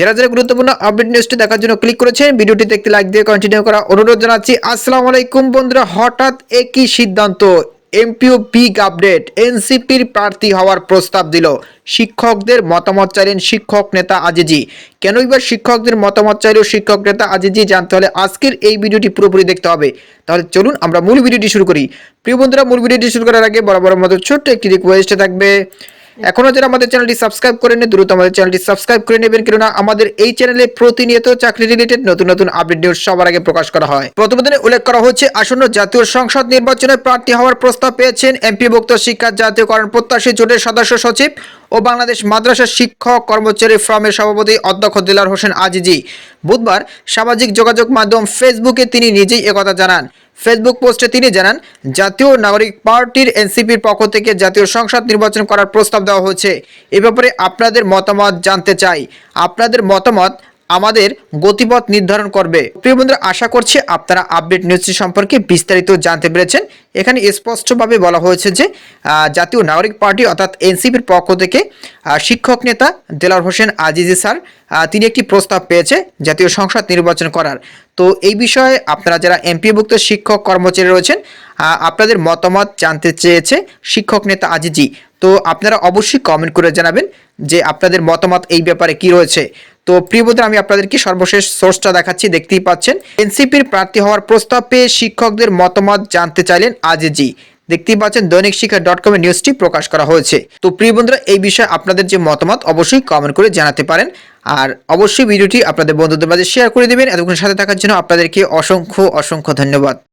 যারা যারা গুরুত্বপূর্ণ আপডেট নিউজটি দেখার জন্য ক্লিক করেছেন ভিডিওটি দেখতে লাইক দিয়ে কন্টিনিউ করা অনুরোধ জানাচ্ছি। আসসালামু আলাইকুম বন্ধুরা, হঠাৎ একই সিদ্ধান্ত এমপিও বিগ আপডেট এনসিপির প্রার্থী হওয়ার প্রস্তাব দিল। শিক্ষকদের মতামত চাইলেন শিক্ষক নেতা আজিজি। কেন এবার শিক্ষকদের মতামত চাইল শিক্ষক নেতা আজিজি, জানতে হলে আজকের এই ভিডিওটি পুরোপুরি দেখতে হবে। তাহলে চলুন আমরা মূল ভিডিওটি শুরু করি। প্রিয় বন্ধুরা, মূল ভিডিওটি শুরু করার আগে বরাবর মতো ছোট্ট একটি রিকোয়েস্ট থাকবে। এখনও যারা আমাদের চ্যানেলটি সাবস্ক্রাইব করে দ্রুত আমাদের চ্যানেলটি সাবস্ক্রাইব করে নেবেন। কেননা আমাদের এই চ্যানেলে প্রতিনিয়ত চাকরি রিলেটেড নতুন নতুন আপডেট নিউজ সবার আগে প্রকাশ করা হয়। প্রতিবেদনে উল্লেখ করা হচ্ছে, আসন্ন জাতীয় সংসদ নির্বাচনে প্রার্থী হওয়ার প্রস্তাব পেয়েছেন এমপি ভুক্ত শিক্ষা জাতীয়করণ প্রত্যাশী জোটের সদস্য সচিব ও বাংলাদেশ মাদ্রাসা শিক্ষক কর্মচারী ফ্রমের সভাপতি অধ্যক্ষ দিলার হোসেন আজিজি। বুধবার সামাজিক যোগাযোগ মাধ্যম ফেসবুকে তিনি নিজেই একথা জানান। ফেসবুক পোস্টে তিনি জানান, জাতীয় নাগরিক পার্টির এনসিপির পক্ষ থেকে জাতীয় সংসদ নির্বাচন করার প্রস্তাব দেওয়া হয়েছে। এ ব্যাপারে আপনাদের মতামত জানতে চাই। আপনাদের মতামত আমাদের গতিপথ নির্ধারণ করবে। প্রিয় বন্ধুরা, আশা করছি আপনারা আপডেট নিউজটি সম্পর্কে বিস্তারিত জানতে পেরেছেন। এখানে স্পষ্টভাবে বলা হয়েছে যে জাতীয় নাগরিক পার্টি অর্থাৎ এনসিপির পক্ষ থেকে শিক্ষক নেতা দেলার হোসেন আজিজি স্যার তিনি একটি প্রস্তাব পেয়েছে জাতীয় সংসদ নির্বাচন করার। তো এই বিষয়ে আপনারা যারা এমপিভুক্ত শিক্ষক কর্মচারী রয়েছেন আপনাদের মতামত জানতে চেয়েছে শিক্ষক নেতা আজিজি। তো আপনারা অবশ্যই কমেন্ট করে জানাবেন যে আপনাদের মতামত এই ব্যাপারে কি রয়েছে। তো প্রিয় বন্ধুরা, আমি আপনাদেরকে সর্বশেষ সোর্সটা দেখাচ্ছি, দেখতেই পাচ্ছেন। এনসিপির প্রার্থী হওয়ার প্রস্তাব পেয়ে শিক্ষকদের মতামত জানতে চাইলেন আজিজি। দেখতেই পাচ্ছেন, দৈনিক শিক্ষা ডট কমে নিউজটি প্রকাশ করা হয়েছে। তো প্রিয় বন্ধুরা, এই বিষয়ে আপনাদের যে মতামত, অবশ্যই কমেন্ট করে জানাতে পারেন। আর অবশ্যই ভিডিওটি আপনাদের বন্ধুদের মাঝে শেয়ার করে দেবেন। এতক্ষণ সাথে থাকার জন্য আপনাদেরকে অসংখ্য অসংখ্য ধন্যবাদ।